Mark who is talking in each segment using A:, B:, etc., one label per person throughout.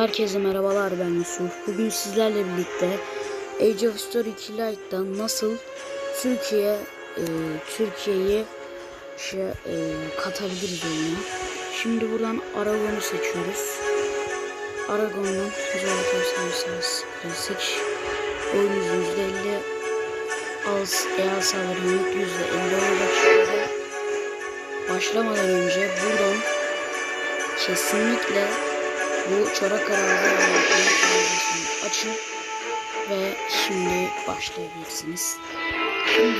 A: Herkese merhabalar ben Yusuf. Bugün sizlerle birlikte Age of Story 2 Lite'da nasıl Türkiye e, Türkiye'yi şey, e, katabiliriz oyuna. Şimdi buradan Aragon'u seçiyoruz. Aragon'dan Zorluklar Services Klasik oyunumuzun %50 az eğer saldırının %50 olacak şekilde başlamadan önce buradan kesinlikle bu çorak kararı açın ve şimdi başlayabilirsiniz. Şimdi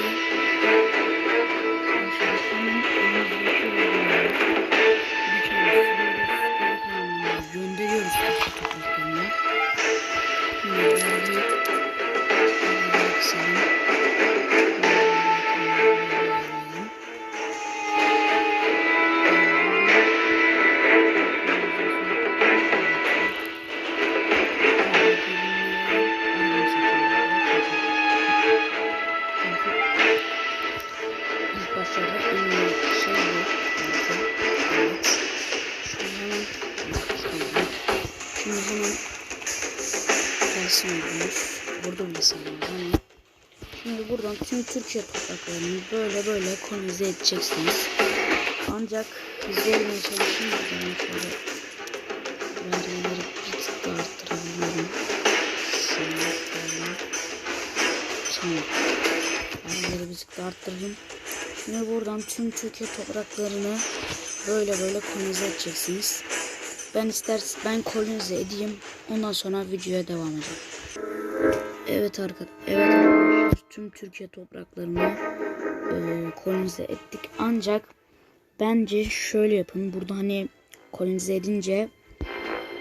A: gönderiyoruz topraklarına. Şimdi Başlarda en iyi şey bu. Evet. Şimdi hemen Şimdi hemen gelsin ordumuz. Burada bile sayılmaz ama Şimdi buradan tüm Türkiye topraklarını böyle böyle kolonize edeceksiniz. Ancak hızlı olmaya çalışın. Ben şöyle vergileri bir tık daha arttırabiliyorum. Şimdi şöyle. Tamam. Vergileri bir tık daha arttırdım. Şimdi buradan tüm Türkiye topraklarını böyle böyle kolonize edeceksiniz. Ben istersen ben kolonize edeyim. Ondan sonra videoya devam edelim. Evet arkadaşlar. Evet arkadaşlar. Tüm Türkiye topraklarını e, kolonize ettik. Ancak bence şöyle yapın. Burada hani kolonize edince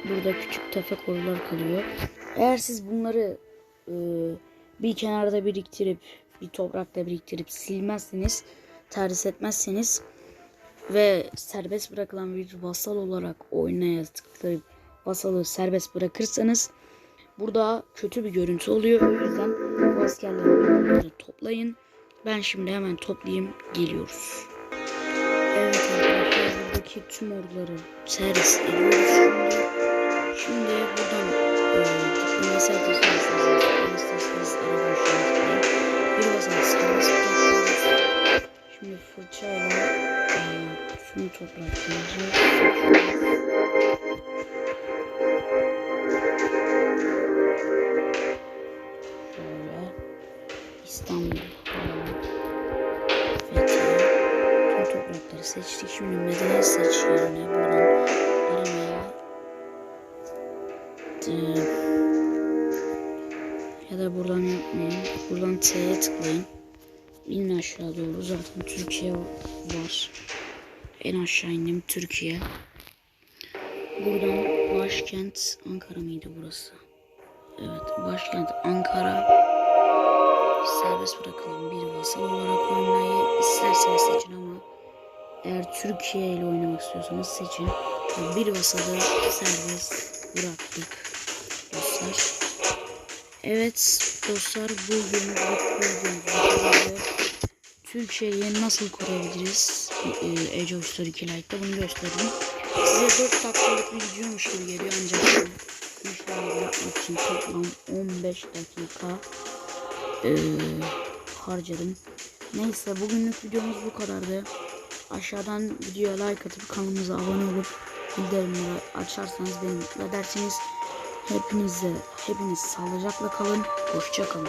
A: burada küçük tefek korular kalıyor. Eğer siz bunları e, bir kenarda biriktirip bir toprakta biriktirip silmezseniz terhis etmezseniz ve serbest bırakılan bir vasal olarak oynaya tıklayıp vasalı serbest bırakırsanız burada kötü bir görüntü oluyor. O yüzden bu askerleri toplayın. Ben şimdi hemen toplayayım geliyoruz. Evet arkadaşlar buradaki tüm orduları servis ediyoruz şimdi. Şimdi buradan e, diplomasi fırçayla tüm topraklarımızı şöyle İstanbul Fethiye tüm toprakları seçtik. Şimdi medeniyet seç yerine buradan aramaya ya da buradan yapmayın. Buradan T'ye tıklayın. İnin aşağı doğru zaten Türkiye var. En aşağı indim Türkiye. Buradan başkent Ankara mıydı burası? Evet başkent Ankara. Serbest bırakılan bir vasal olarak oynamayı isterseniz seçin ama eğer Türkiye ile oynamak istiyorsanız seçin. Bir vasalı serbest bıraktık dostlar. Evet dostlar bugün bugün Türkiye'yi nasıl koruyabiliriz e, Age of Story 2 Lite'da bunu gösterdim. Size 4 dakikalık bir videoymuş gibi geliyor ancak işlemleri yapmak için toplam 15 dakika e, harcadım. Neyse bugünlük videomuz bu kadardı. Aşağıdan videoya like atıp kanalımıza abone olup bildirimleri açarsanız beni mutlu edersiniz. Hepinize, hepiniz sağlıcakla kalın. Hoşça kalın.